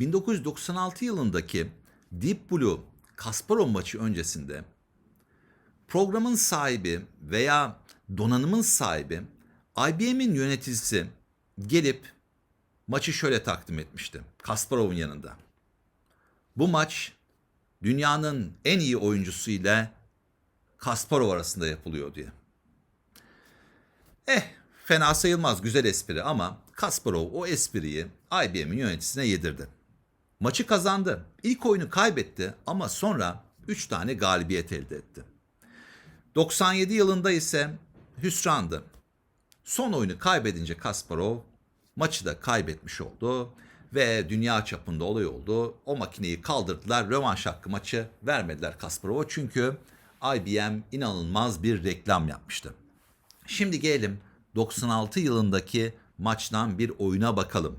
1996 yılındaki Deep Blue Kasparov maçı öncesinde programın sahibi veya donanımın sahibi IBM'in yöneticisi gelip maçı şöyle takdim etmişti Kasparov'un yanında. Bu maç dünyanın en iyi oyuncusu ile Kasparov arasında yapılıyor diye. Eh fena sayılmaz güzel espri ama Kasparov o espriyi IBM'in yöneticisine yedirdi. Maçı kazandı. İlk oyunu kaybetti ama sonra 3 tane galibiyet elde etti. 97 yılında ise hüsrandı. Son oyunu kaybedince Kasparov maçı da kaybetmiş oldu ve dünya çapında olay oldu. O makineyi kaldırdılar. Rövanş hakkı maçı vermediler Kasparov'a çünkü IBM inanılmaz bir reklam yapmıştı. Şimdi gelelim 96 yılındaki maçtan bir oyuna bakalım.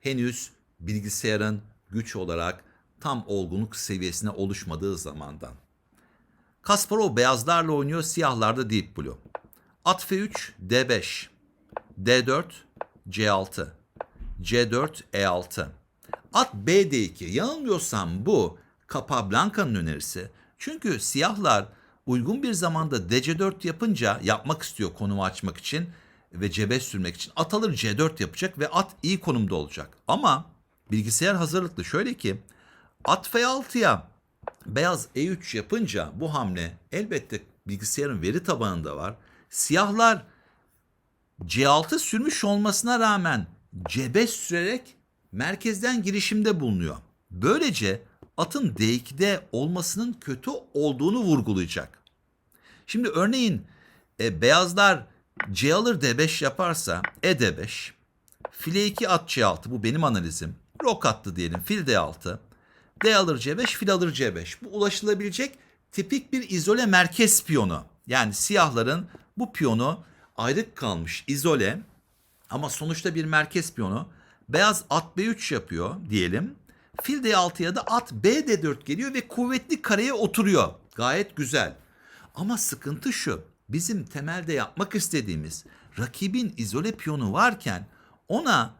Henüz bilgisayarın güç olarak tam olgunluk seviyesine oluşmadığı zamandan. Kasparov beyazlarla oynuyor, siyahlarda Deep Blue. At F3, D5, D4, C6, C4, E6. At B-D2. Yanılmıyorsam bu Capablanca'nın önerisi. Çünkü siyahlar uygun bir zamanda DC4 yapınca yapmak istiyor konumu açmak için ve C5 sürmek için. At alır C4 yapacak ve at iyi konumda olacak. Ama bilgisayar hazırlıklı şöyle ki at F6'ya beyaz E3 yapınca bu hamle elbette bilgisayarın veri tabanında var. Siyahlar C6 sürmüş olmasına rağmen C5 sürerek merkezden girişimde bulunuyor. Böylece atın D2'de olmasının kötü olduğunu vurgulayacak. Şimdi örneğin e, beyazlar C alır D5 yaparsa E D5, file 2 at C6 bu benim analizim. Rok attı diyelim fil D6, D alır C5, fil alır C5. Bu ulaşılabilecek tipik bir izole merkez piyonu. Yani siyahların bu piyonu ayrık kalmış izole ama sonuçta bir merkez piyonu. Beyaz at B3 yapıyor diyelim. Fil D6'ya da at B D4 geliyor ve kuvvetli kareye oturuyor. Gayet güzel. Ama sıkıntı şu. Bizim temelde yapmak istediğimiz rakibin izole piyonu varken ona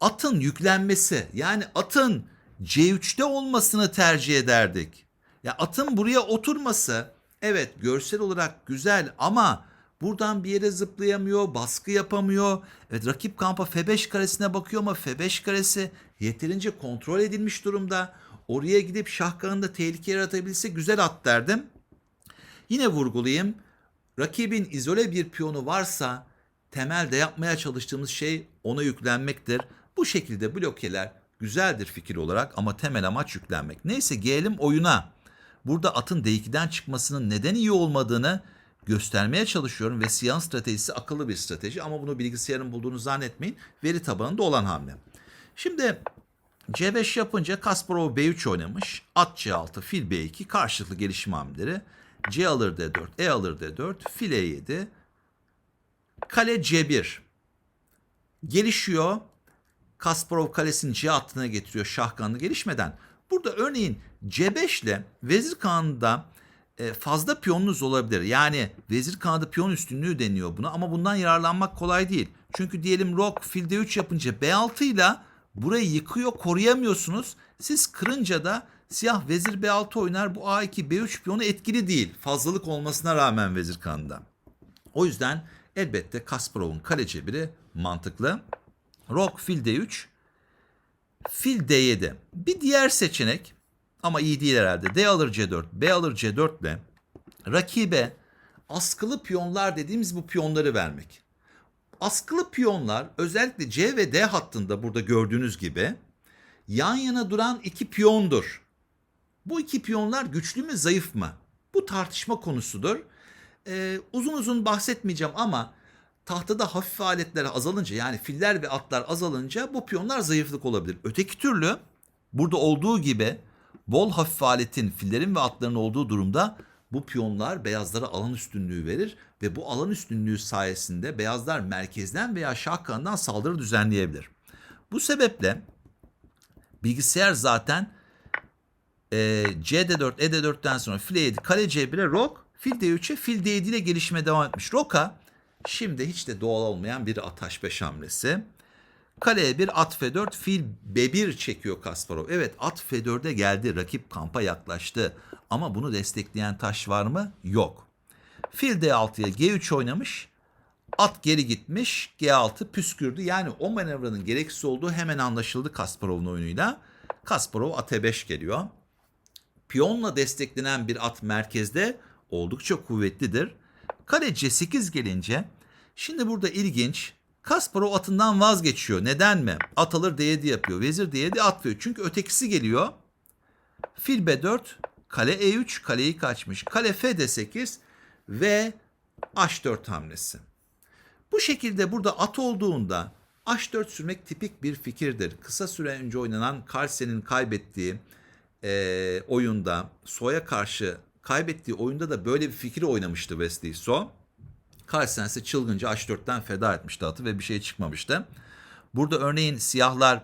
atın yüklenmesi yani atın C3'te olmasını tercih ederdik. Ya atın buraya oturması evet görsel olarak güzel ama buradan bir yere zıplayamıyor, baskı yapamıyor. Evet rakip kampa F5 karesine bakıyor ama F5 karesi yeterince kontrol edilmiş durumda. Oraya gidip şah kanında tehlike yaratabilse güzel at derdim. Yine vurgulayayım. Rakibin izole bir piyonu varsa temelde yapmaya çalıştığımız şey ona yüklenmektir. Bu şekilde blokeler güzeldir fikir olarak ama temel amaç yüklenmek. Neyse gelelim oyuna. Burada atın D2'den çıkmasının neden iyi olmadığını göstermeye çalışıyorum ve siyah stratejisi akıllı bir strateji ama bunu bilgisayarın bulduğunu zannetmeyin. Veri tabanında olan hamle. Şimdi C5 yapınca Kasparov B3 oynamış. At C6, fil B2 karşılıklı gelişim hamleleri. C alır D4, E alır D4, fil E7, kale C1. Gelişiyor. Kasparov kalesini C hattına getiriyor şah kanını gelişmeden. Burada örneğin C5 ile vezir kanında e, fazla piyonunuz olabilir. Yani vezir kanadı piyon üstünlüğü deniyor buna ama bundan yararlanmak kolay değil. Çünkü diyelim rok fil D3 yapınca B6 ile burayı yıkıyor koruyamıyorsunuz. Siz kırınca da siyah vezir B6 oynar. Bu A2 B3 piyonu etkili değil. Fazlalık olmasına rağmen vezir kanında. O yüzden elbette Kasparov'un kale cebiri mantıklı. Rok fil D3, fil D7. Bir diğer seçenek ama iyi değil herhalde. D alır C4, B alır C4 ile rakibe askılı piyonlar dediğimiz bu piyonları vermek. Askılı piyonlar özellikle C ve D hattında burada gördüğünüz gibi yan yana duran iki piyondur. Bu iki piyonlar güçlü mü zayıf mı? Bu tartışma konusudur. Ee, uzun uzun bahsetmeyeceğim ama tahtada hafif aletler azalınca yani filler ve atlar azalınca bu piyonlar zayıflık olabilir. Öteki türlü burada olduğu gibi bol hafif aletin fillerin ve atların olduğu durumda bu piyonlar beyazlara alan üstünlüğü verir ve bu alan üstünlüğü sayesinde beyazlar merkezden veya şah kanından saldırı düzenleyebilir. Bu sebeple bilgisayar zaten e, CD4, ED4'ten sonra fil E7, kale C1'e rok, fil D3'e fil D7 ile gelişime devam etmiş. Roka şimdi hiç de doğal olmayan bir ataş 5 hamlesi. Kaleye bir at F4 fil B1 çekiyor Kasparov. Evet at F4'e geldi rakip kampa yaklaştı. Ama bunu destekleyen taş var mı? Yok. Fil D6'ya G3 oynamış. At geri gitmiş. G6 püskürdü. Yani o manevranın gereksiz olduğu hemen anlaşıldı Kasparov'un oyunuyla. Kasparov at E5 geliyor. Piyonla desteklenen bir at merkezde oldukça kuvvetlidir. Kale C8 gelince şimdi burada ilginç Kasparov atından vazgeçiyor. Neden mi? At alır D7 yapıyor. Vezir D7 at V3. Çünkü ötekisi geliyor. Fil B4, kale E3, kaleyi kaçmış. Kale F D8 ve H4 hamlesi. Bu şekilde burada at olduğunda H4 sürmek tipik bir fikirdir. Kısa süre önce oynanan Carlsen'in kaybettiği e, oyunda So'ya karşı kaybettiği oyunda da böyle bir fikri oynamıştı Wesley So. Carlsen ise çılgınca H4'ten feda etmişti atı ve bir şey çıkmamıştı. Burada örneğin siyahlar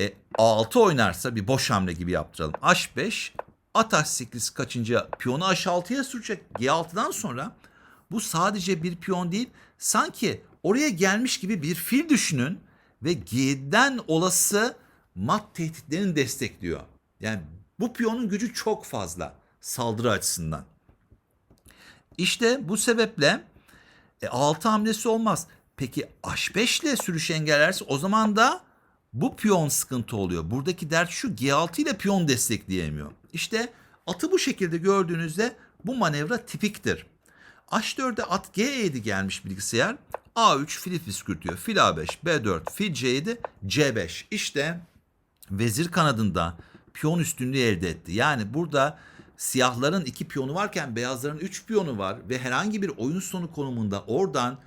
e, A6 oynarsa bir boş hamle gibi yaptıralım. H5 at H8 kaçınca piyonu H6'ya sürecek. G6'dan sonra bu sadece bir piyon değil sanki oraya gelmiş gibi bir fil düşünün ve G'den olası mat tehditlerini destekliyor. Yani bu piyonun gücü çok fazla saldırı açısından. İşte bu sebeple e, 6 hamlesi olmaz. Peki H5 ile sürüş engellerse o zaman da bu piyon sıkıntı oluyor. Buradaki dert şu G6 ile piyon destekleyemiyor. İşte atı bu şekilde gördüğünüzde bu manevra tipiktir. H4'e at G7 gelmiş bilgisayar. A3 fili püskürtüyor. Fil A5, B4, fil C7, C5. İşte vezir kanadında piyon üstünlüğü elde etti. Yani burada siyahların iki piyonu varken beyazların üç piyonu var ve herhangi bir oyun sonu konumunda oradan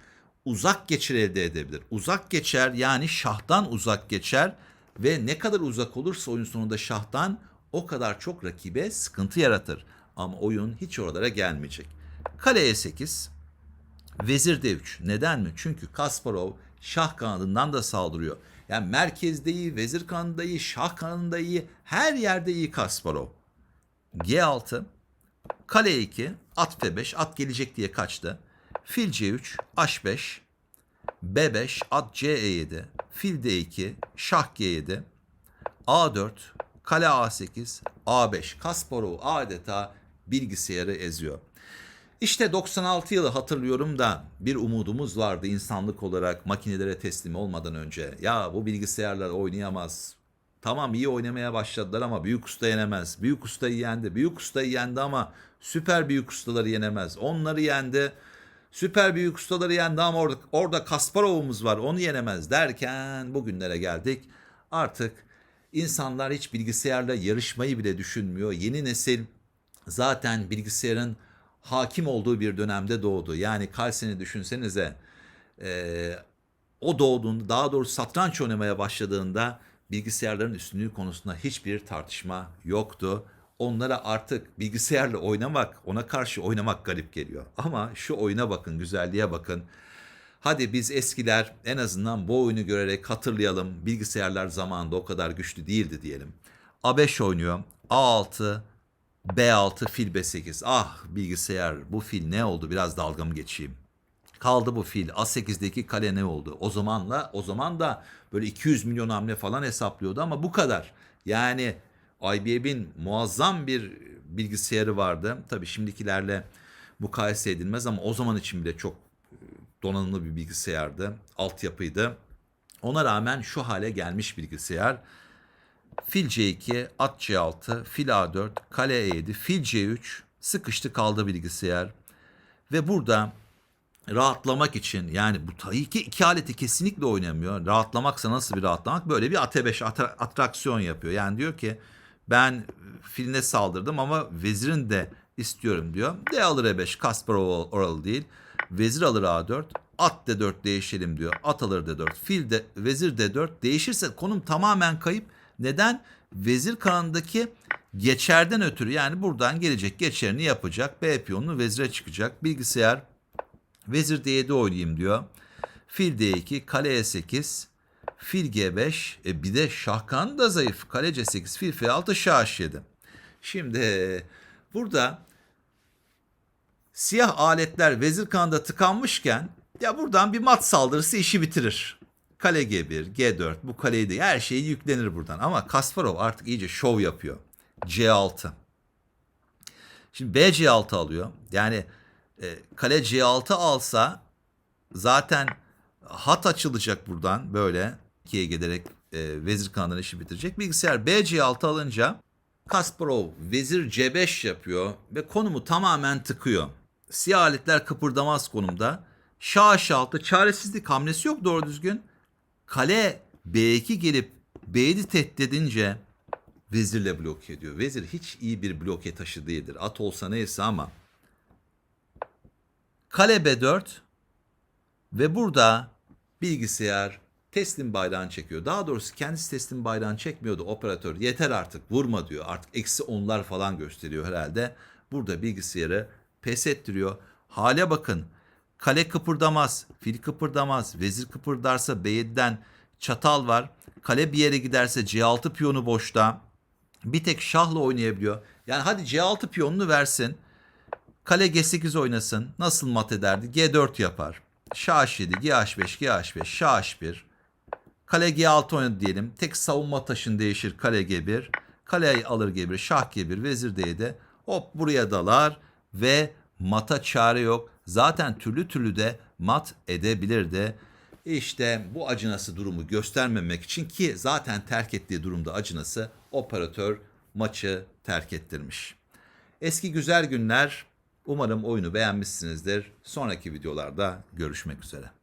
uzak geçir elde edebilir. Uzak geçer yani şahtan uzak geçer ve ne kadar uzak olursa oyun sonunda şahtan o kadar çok rakibe sıkıntı yaratır. Ama oyun hiç oralara gelmeyecek. Kale E8, Vezir D3. Neden mi? Çünkü Kasparov şah kanadından da saldırıyor. Yani merkezde iyi, vezir kanadında iyi, şah kanadında iyi, her yerde iyi Kasparov. G6, kale E2, at F5, at gelecek diye kaçtı. Fil C3, H5, B5, at C7, fil D2, şah G7, A4, kale A8, A5. Kasparov adeta bilgisayarı eziyor. İşte 96 yılı hatırlıyorum da bir umudumuz vardı insanlık olarak makinelere teslim olmadan önce. Ya bu bilgisayarlar oynayamaz. Tamam iyi oynamaya başladılar ama büyük usta yenemez. Büyük ustayı yendi. Büyük ustayı yendi ama süper büyük ustaları yenemez. Onları yendi. Süper büyük ustaları yendi ama orada, orada Kasparov'umuz var onu yenemez derken bugünlere geldik. Artık insanlar hiç bilgisayarla yarışmayı bile düşünmüyor. Yeni nesil zaten bilgisayarın hakim olduğu bir dönemde doğdu. Yani Carlsen'i düşünsenize e, o doğduğunda daha doğrusu satranç oynamaya başladığında bilgisayarların üstünlüğü konusunda hiçbir tartışma yoktu. Onlara artık bilgisayarla oynamak, ona karşı oynamak garip geliyor. Ama şu oyuna bakın, güzelliğe bakın. Hadi biz eskiler en azından bu oyunu görerek hatırlayalım. Bilgisayarlar zamanında o kadar güçlü değildi diyelim. A5 oynuyor. A6, B6 fil B8. Ah bilgisayar bu fil ne oldu biraz dalga mı geçeyim. Kaldı bu fil. A8'deki kale ne oldu? O zamanla o zaman da böyle 200 milyon hamle falan hesaplıyordu ama bu kadar. Yani IBM'in muazzam bir bilgisayarı vardı. Tabii şimdikilerle mukayese edilmez ama o zaman için bile çok donanımlı bir bilgisayardı. Altyapıydı. Ona rağmen şu hale gelmiş bilgisayar. Fil C2, at C6, fil A4, kale E7, fil C3 sıkıştı kaldı bilgisayar. Ve burada rahatlamak için yani bu tabii ki iki aleti kesinlikle oynamıyor. Rahatlamaksa nasıl bir rahatlamak? Böyle bir AT5 atra- atraksiyon yapıyor. Yani diyor ki ben filine saldırdım ama vezirin de istiyorum diyor. D alır E5 Kasparov oralı değil. Vezir alır A4. At D4 değişelim diyor. At alır D4. Fil de vezir D4 değişirse konum tamamen kayıp. Neden? Vezir kanadındaki geçerden ötürü yani buradan gelecek geçerini yapacak. B piyonunu vezire çıkacak. Bilgisayar vezir D7 oynayayım diyor. Fil D2, kale E8, fil G5, e bir de şah kanadı da zayıf. Kale C8, fil F6, şah H7. Şimdi burada siyah aletler vezir kanadında tıkanmışken ya buradan bir mat saldırısı işi bitirir. Kale G1, G4 bu kaleyi de her şeyi yüklenir buradan. Ama Kasparov artık iyice şov yapıyor. C6. Şimdi B C6 alıyor. Yani e, kale C6 alsa zaten hat açılacak buradan böyle ikiye giderek e, vezir kanadına işi bitirecek. Bilgisayar B C6 alınca Kasparov vezir C5 yapıyor ve konumu tamamen tıkıyor. Siyah aletler kıpırdamaz konumda. Şah H6 çaresizlik hamlesi yok doğru düzgün. Kale B2 gelip B7 tehdit edince vezirle bloke ediyor. Vezir hiç iyi bir bloke taşı değildir. At olsa neyse ama. Kale B4 ve burada bilgisayar teslim bayrağını çekiyor. Daha doğrusu kendisi teslim bayrağını çekmiyordu operatör. Yeter artık vurma diyor. Artık eksi onlar falan gösteriyor herhalde. Burada bilgisayarı pes ettiriyor. Hale bakın. Kale kıpırdamaz, fil kıpırdamaz, vezir kıpırdarsa B7'den çatal var. Kale bir yere giderse C6 piyonu boşta. Bir tek şahla oynayabiliyor. Yani hadi C6 piyonunu versin. Kale G8 oynasın. Nasıl mat ederdi? G4 yapar. Şah H7, G5, G5, Şah H1. Kale G6 oynadı diyelim. Tek savunma taşın değişir kale G1. Kale alır G1, şah G1, vezir D7. Hop buraya dalar ve mata çare yok. Zaten türlü türlü de mat edebilirdi. İşte bu acınası durumu göstermemek için ki zaten terk ettiği durumda acınası operatör maçı terk ettirmiş. Eski güzel günler. Umarım oyunu beğenmişsinizdir. Sonraki videolarda görüşmek üzere.